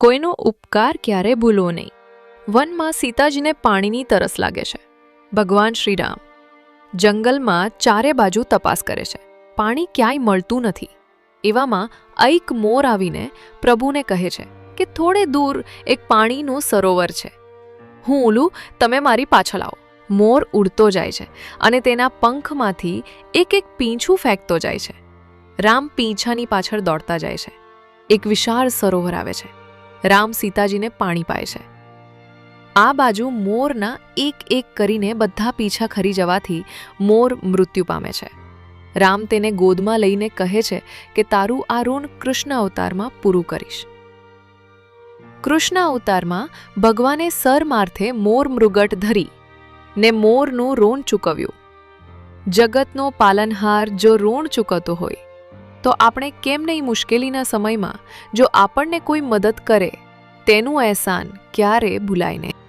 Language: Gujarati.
કોઈનો ઉપકાર ક્યારે ભૂલવો નહીં. વનમાં સીતાજીને પાણીની તરસ લાગે છે. ભગવાન શ્રીરામ જંગલમાં ચારે બાજુ તપાસ કરે છે. પાણી ક્યાંય મળતું નથી. એવામાં એક મોર આવીને પ્રભુને કહે છે કે થોડે દૂર એક પાણીનું સરોવર છે. હું ઉલું તમે મારી પાછળ આવો. મોર ઉડતો જાય છે અને તેના પંખમાંથી એક એક પીંછું ફેંકતો જાય છે. રામ પીંછાની પાછળ દોડતા જાય છે. એક વિશાળ સરોવર આવે છે. રામ સીતાજીને પાણી પાય છે. આ બાજુ મોરના એક એક કરીને બધા પીછા ખરી જવાથી મોર મૃત્યુ પામે છે. રામ તેને ગોદમાં લઈને કહે છે કે, તારું આ ઋણ કૃષ્ણ અવતારમાં પૂરું કરીશ. કૃષ્ણ અવતારમાં ભગવાને સર માર્થે મોર મૃગટ ધરી ને મોરનું ઋણ ચૂકવ્યું. જગતનો પાલનહાર જો ઋણ ચૂકવતો હોય તો આપણે કેમ નહીં મુશ્કેલીના સમયમાં જો આપણને કોઈ મદદ કરે, તેનું અહેસાન ક્યારે ભૂલાય નહીં?